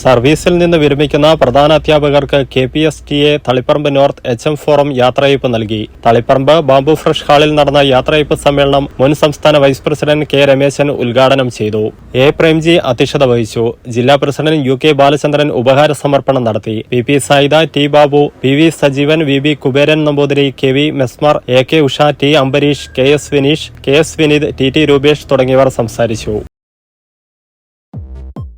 സർവീസിൽ നിന്ന് വിരമിക്കുന്ന പ്രധാന അധ്യാപകർക്ക് K P S T A Taliparamba north H M forum യാത്രയയപ്പ് നൽകി. തളിപ്പറമ്പ് ബാംബു ഫ്രഷ് ഹാളിൽ നടന്ന യാത്രയയപ്പ് സമ്മേളനം മുൻ സംസ്ഥാന വൈസ് പ്രസിഡന്റ് കെ രമേശൻ ഉദ്ഘാടനം ചെയ്തു. എ പ്രേംജി അധ്യക്ഷത വഹിച്ചു. ജില്ലാ പ്രസിഡന്റ് യു കെ ബാലചന്ദ്രൻ ഉപഹാര സമർപ്പണം നടത്തി. P P Sayida T Babu P V Sajeevan V B Kuberan Namboothiri K V Mesmer A K Usha T Ambareesh K S Vineesh K S Vineeth T T Rupesh തുടങ്ങിയവർ സംസാരിച്ചു.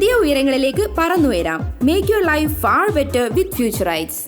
പുതിയ ഉയരങ്ങളിലേക്ക് പറന്നുയരാം. Make your life far better with Futurights